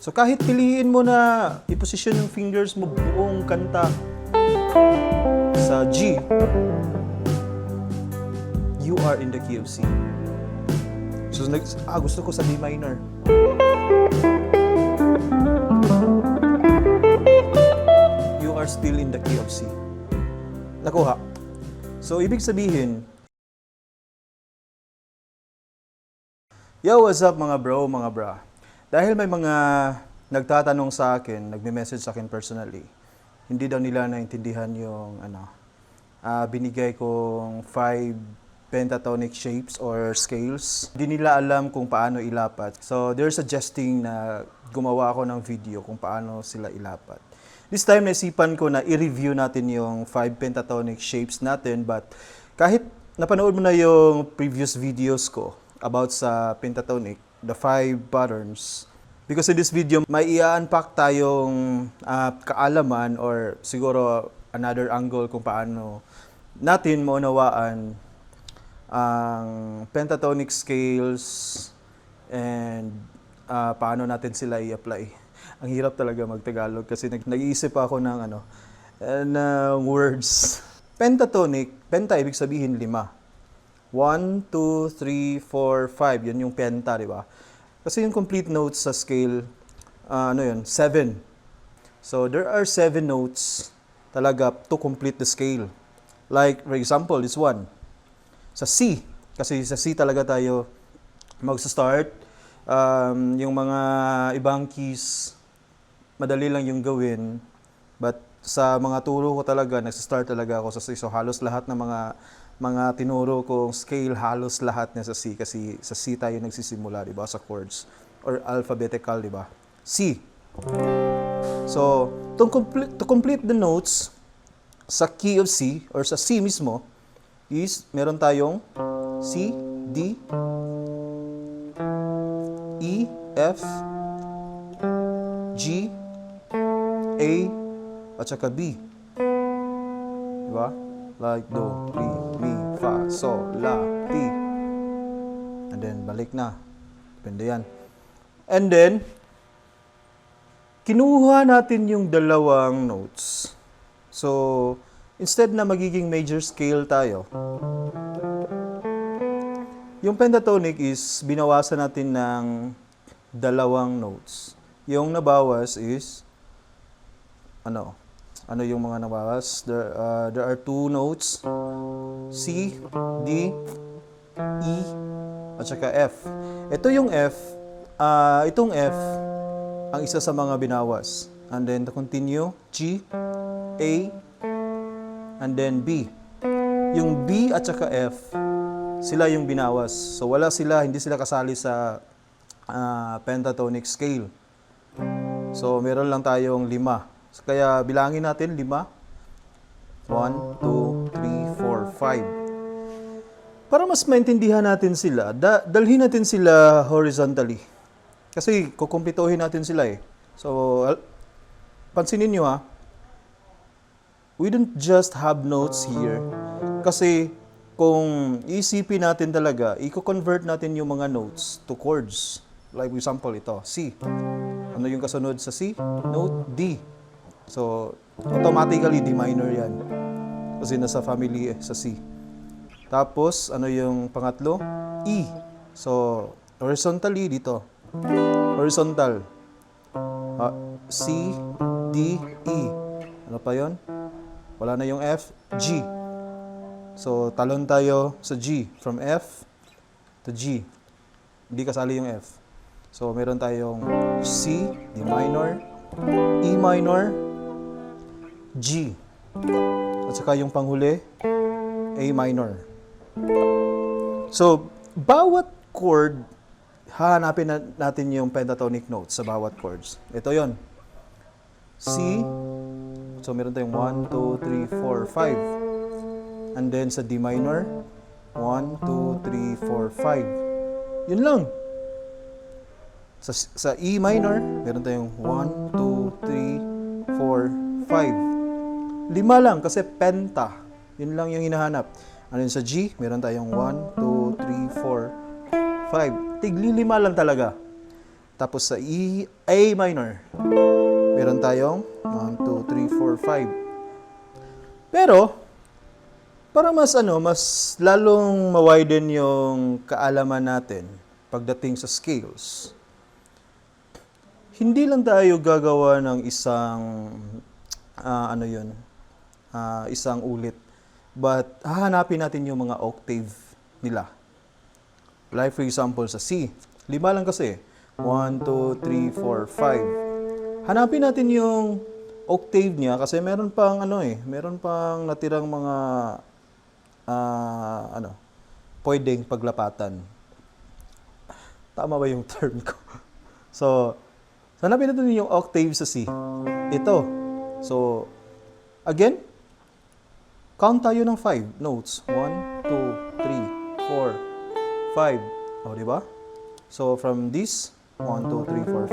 So kahit piliin mo na i-position yung fingers mo buong kanta sa G, you are in the key of C. So nag, ah, gusto ko sa D minor. You are still in the key of C. Nakuha. So ibig sabihin, Yo, what's up mga bro, mga bra? Dahil may mga nagtatanong sa akin, nagme-message sa akin personally, hindi daw nila naintindihan yung ano, ah, binigay kong five pentatonic shapes or scales. Hindi nila alam kung paano ilapat. So, they're suggesting na gumawa ako ng video kung paano sila ilapat. This time, naisipan ko na i-review natin yung five pentatonic shapes natin but kahit napanood mo na yung previous videos ko about sa pentatonic, the five patterns, because in this video, may i-unpack tayong ah, kaalaman or siguro another angle kung paano natin maunawaan ang pentatonic scales and ah, paano natin sila i-apply. Ang hirap talaga mag-Tagalog kasi nag- nag-iisip ako ng ano, eh, ng words. Pentatonic, penta ibig sabihin lima. 1, 2, 3, 4, 5. Yan yung penta, di ba? Kasi yung complete notes sa scale, ah, ano yun, 7. So, there are 7 notes talaga to complete the scale. Like, for example, this one. Sa C. Kasi sa C talaga tayo mag-start. Um, yung mga ibang keys, madali lang yung gawin. But sa mga turo ko talaga, nagsa-start talaga ako sa C. So, halos lahat ng mga mga tinuro kong scale, halos lahat na sa C. Kasi sa C tayo nagsisimula, di ba? Sa chords. Or alphabetical, di ba? C. So, to complete, to complete the notes sa key of C or sa C mismo is meron tayong C, D, E, F, G, A, at saka B. Diba? Like do, re, mi, fa, sol, la, ti. And then, balik na. Depende yan. And then, kinuha natin yung dalawang notes. So, instead na magiging major scale tayo, yung pentatonic is binawasan natin ng dalawang notes. Yung nabawas is ano? Ano yung mga nabawas? There, uh, there are two notes. C, D, E, at saka F. Ito yung F. ah itong F, ang isa sa mga binawas. And then to continue, G, A, and then B. Yung B at saka F, sila yung binawas. So wala sila, hindi sila kasali sa ah, pentatonic scale. So meron lang tayong lima. Kaya bilangin natin lima. 1, 2, 3, 4, 5. Para mas maintindihan natin sila, da- dalhin natin sila horizontally. Kasi kukumpituhin natin sila eh. So, pansinin nyo ha, we don't just have notes here. Kasi kung isipin natin talaga, i-convert natin yung mga notes to chords. Like example, ito, C. Ano yung kasunod sa C? Note D. So, automatically D minor yan. Kasi nasa family eh, sa C. Tapos, ano yung pangatlo? E. So, horizontally dito. Horizontal. Ah, C, D, E. Ano pa yon? Wala na yung F. G. So, talon tayo sa G. From F to G. Hindi kasali yung F. So, meron tayong C, D minor, E minor, G. At saka yung panghuli, A minor. So, bawat chord, hahanapin na- natin yung pentatonic notes sa bawat chords. Ito yon C. So, meron tayong 1, 2, 3, 4, 5. And then sa D minor, 1, 2, 3, 4, 5. Yun lang. Sa, sa E minor, meron tayong 1, 2, 3, 4, 5. Lima lang kasi penta. Yun lang yung hinahanap. Ano yun sa G, meron tayong 1, 2, 3, 4, 5. Tigli lima lang talaga. Tapos sa E, A minor. Meron tayong 1, 2, 3, 4, 5. Pero, para mas ano, mas lalong mawiden yung kaalaman natin pagdating sa scales, hindi lang tayo gagawa ng isang ah, ano yun, ah, isang ulit. But hahanapin natin yung mga octave nila. Like for example sa C, lima lang kasi. 1, 2, 3, 4, 5. Hanapin natin yung octave niya kasi meron pang ano eh, meron pang natirang mga ah, ano, pwedeng paglapatan. Tama ba yung term ko? So, hanapin natin yung octave sa C. Ito. So, again, count tayo ng 5 notes. 1, 2, 3, 4, 5. O, di ba? So, from this, 1, 2, 3, 4,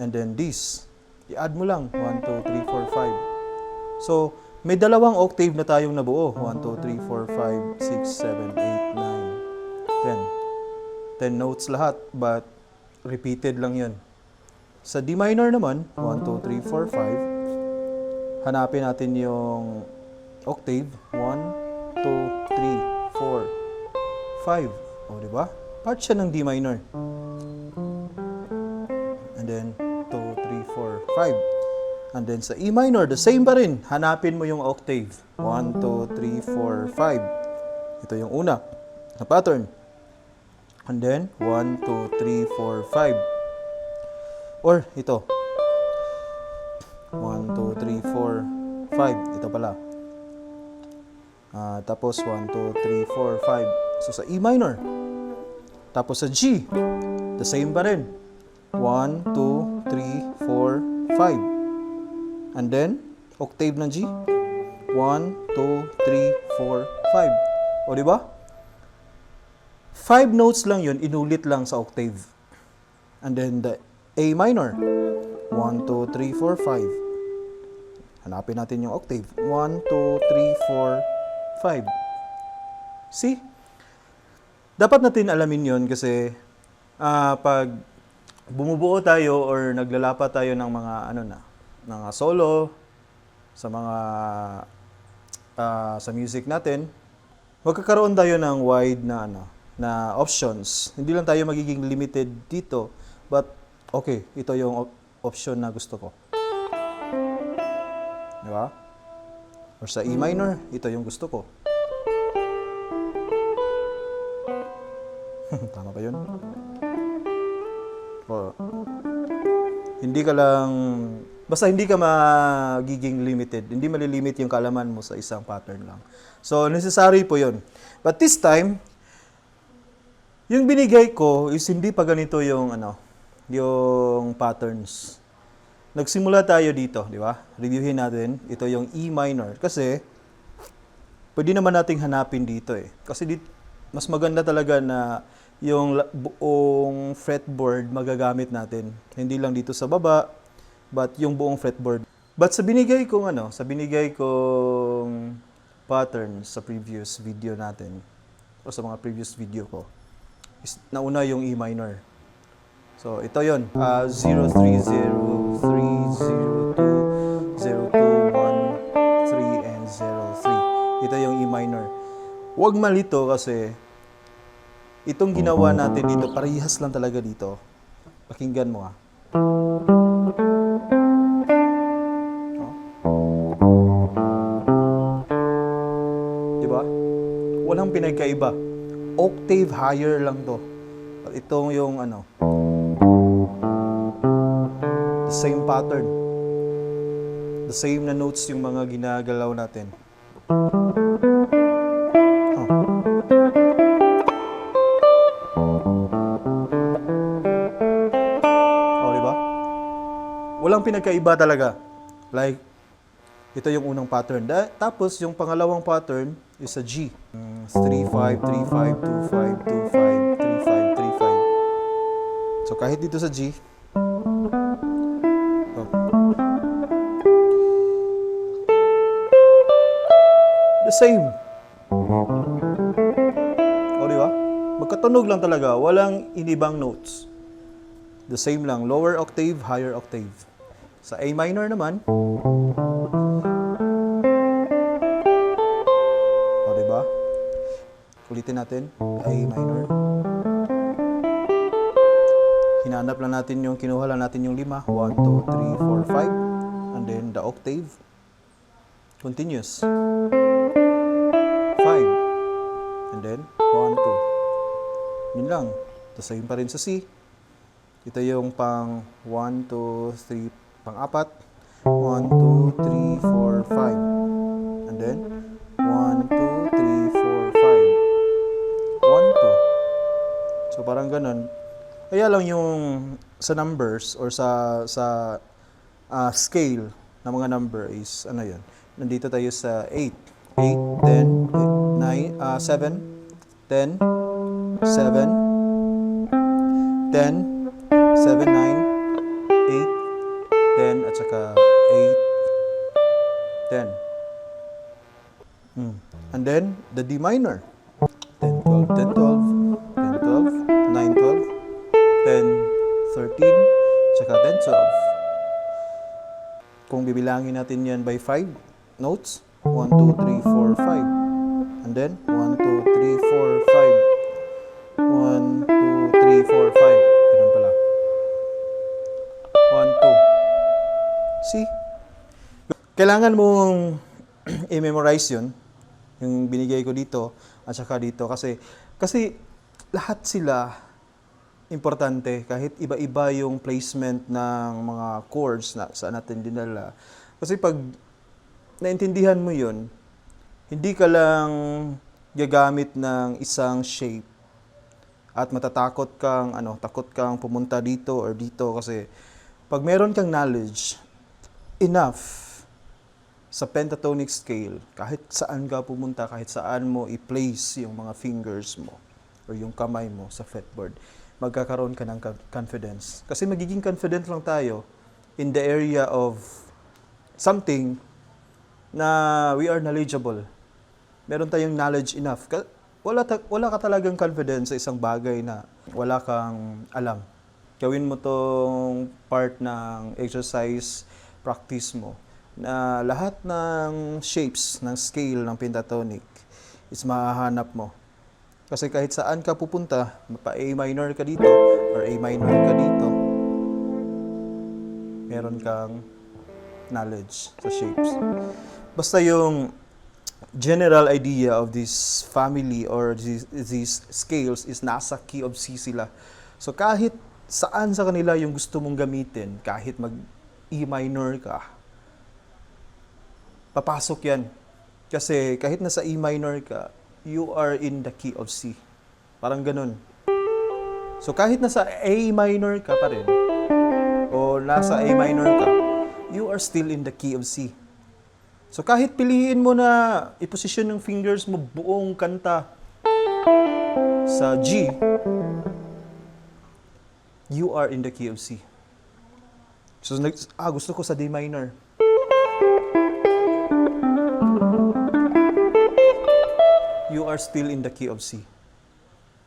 5. And then this. I-add mo lang. 1, 2, 3, 4, 5. So, may dalawang octave na tayong nabuo. 1, 2, 3, 4, 5, 6, 7, 8, 9, 10. 10 notes lahat, but repeated lang yun. Sa D minor naman, 1, 2, 3, 4, 5. Hanapin natin yung octave. 1, 2, 3, 4, 5. O, di ba? Part siya ng D minor. And then, 2, 3, 4, 5. And then sa E minor, the same pa rin. Hanapin mo yung octave. 1, 2, 3, 4, 5. Ito yung una na pattern. And then, 1, 2, 3, 4, 5. Or, ito. 1, 2, 3, 4, 5. Ito pala. Ah, tapos, 1, 2, 3, 4, 5. So, sa E minor. Tapos sa G, the same pa rin. 1, 2, 3, 4, 5. And then, octave ng G. 1, 2, 3, 4, 5. O, di ba? Five notes lang yun, inulit lang sa octave. And then the A minor. 1, 2, 3, 4, 5. Hanapin natin yung octave. 1, 2, 3, 4, 5. See? Dapat natin alamin yon kasi ah, pag bumubuo tayo or naglalapa tayo ng mga ano na, mga solo sa mga ah, sa music natin, magkakaroon tayo ng wide na ano, na options. Hindi lang tayo magiging limited dito, but okay, ito yung option na gusto ko. Di ba? Or sa E minor, ito yung gusto ko. Tama ba yun? O, hindi ka lang, basta hindi ka magiging limited. Hindi malilimit yung kalaman mo sa isang pattern lang. So, necessary po yun. But this time, yung binigay ko is hindi pa ganito yung ano, yung patterns. Nagsimula tayo dito, di ba? Reviewin natin. Ito yung E minor. Kasi, pwede naman nating hanapin dito eh. Kasi dit, mas maganda talaga na yung buong fretboard magagamit natin. Hindi lang dito sa baba, but yung buong fretboard. But sa binigay kong ano, sa binigay kong pattern sa previous video natin, o sa mga previous video ko, is nauna yung E minor. So, ito yon uh, 0, 3, 0, 3, 0, 2, 0, 2, 1, 3, and 0, 3. Ito yung E minor. Huwag malito kasi itong ginawa natin dito, parehas lang talaga dito. Pakinggan mo ah. Di ba? Walang pinagkaiba. Octave higher lang to. Itong yung ano, same pattern. The same na notes yung mga ginagalaw natin. Oh. Oh, di ba? Walang pinagkaiba talaga. Like, ito yung unang pattern. Da- tapos, yung pangalawang pattern is sa G. 3, 5, 3, 5, 2, 5, 2, 5, 3, 5, 3, 5. So, kahit dito sa G, same. O, di ba? Magkatunog lang talaga. Walang inibang notes. The same lang, lower octave, higher octave. Sa A minor naman, o diba? Ulitin natin, A minor. Hinanap lang natin yung, kinuha lang natin yung lima. 1, 2, 3, 4, 5. And then the octave. Continuous. 5. And then 1, 2. Yun lang. The same pa rin sa C. Ito yung pang 1, 2, 3, pang apat. 1, 2, 3, 4, 5. And then 1, 2, 3, 4, 5. 1, 2. So parang ganun. Kaya lang yung sa numbers or sa sa ah, scale ng mga number is ano yun. Nandito tayo sa 8. 8, 10, 9, ah, 7, 10, 7, 10, 7, 9, 8, 10, at saka 8, 10. Mm. And then, the D minor. 10, 12, 10, 12, 10, 12, 9, 12, 10, 13, tsaka 10, 12. Kung bibilangin natin yan by 5 notes, 1, 2, 3, 4, 5. And then, 1, 2, 3, 4, 5. 1, 2, 3, 4, 5. Ganun pala. 1, 2. See? Kailangan mong i-memorize yun, yung binigay ko dito at saka dito kasi kasi lahat sila importante kahit iba-iba yung placement ng mga chords na saan natin dinala. Kasi pag naintindihan mo yun, hindi ka lang gagamit ng isang shape at matatakot kang ano, takot kang pumunta dito or dito kasi pag meron kang knowledge enough sa pentatonic scale, kahit saan ka pumunta, kahit saan mo i-place yung mga fingers mo or yung kamay mo sa fretboard, magkakaroon ka ng con- confidence. Kasi magiging confident lang tayo in the area of something na we are knowledgeable. Meron tayong knowledge enough. Wala, ta- wala ka talagang confidence sa isang bagay na wala kang alam. Gawin mo tong part ng exercise practice mo na lahat ng shapes ng scale ng pentatonic is mahahanap mo. Kasi kahit saan ka pupunta, pa A minor ka dito or A minor ka dito, meron kang knowledge sa shapes. Basta yung general idea of this family or these, these scales is nasa key of C sila. So kahit saan sa kanila yung gusto mong gamitin, kahit mag E minor ka, papasok yan. Kasi kahit nasa E minor ka, you are in the key of C. Parang ganun. So kahit nasa A minor ka pa rin, o nasa A minor ka, you are still in the key of C. So kahit piliin mo na iposisyon ng fingers mo buong kanta sa G, you are in the key of C. So ah, gusto ko sa D minor. You are still in the key of C.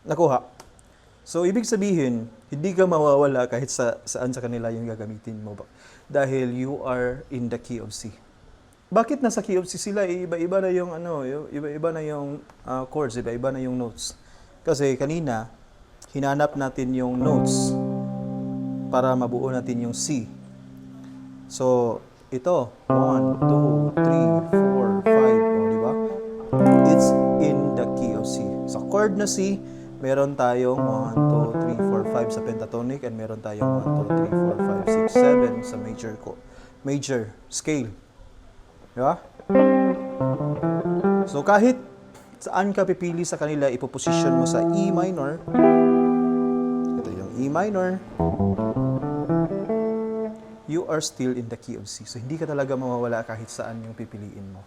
Nakuha. So, ibig sabihin, hindi ka mawawala kahit sa, saan sa kanila yung gagamitin mo. ba? Dahil you are in the key of C. Bakit nasa key of C sila? Iba-iba na yung ano, iba-iba na yung ah, chords, iba-iba na yung notes. Kasi kanina, hinanap natin yung notes para mabuo natin yung C. So, ito, 1, 2, 3, 4, 5, o, di ba? It's in the key of C. Sa chord na C, meron tayong 1, 2, 3, 4, 5 sa pentatonic and meron tayong 1, 2, 3, 4, 5, 6, 7 sa major major scale. Di ba? So kahit saan ka pipili sa kanila, ipoposition mo sa E minor. Ito yung E minor. You are still in the key of C. So hindi ka talaga mawawala kahit saan yung pipiliin mo.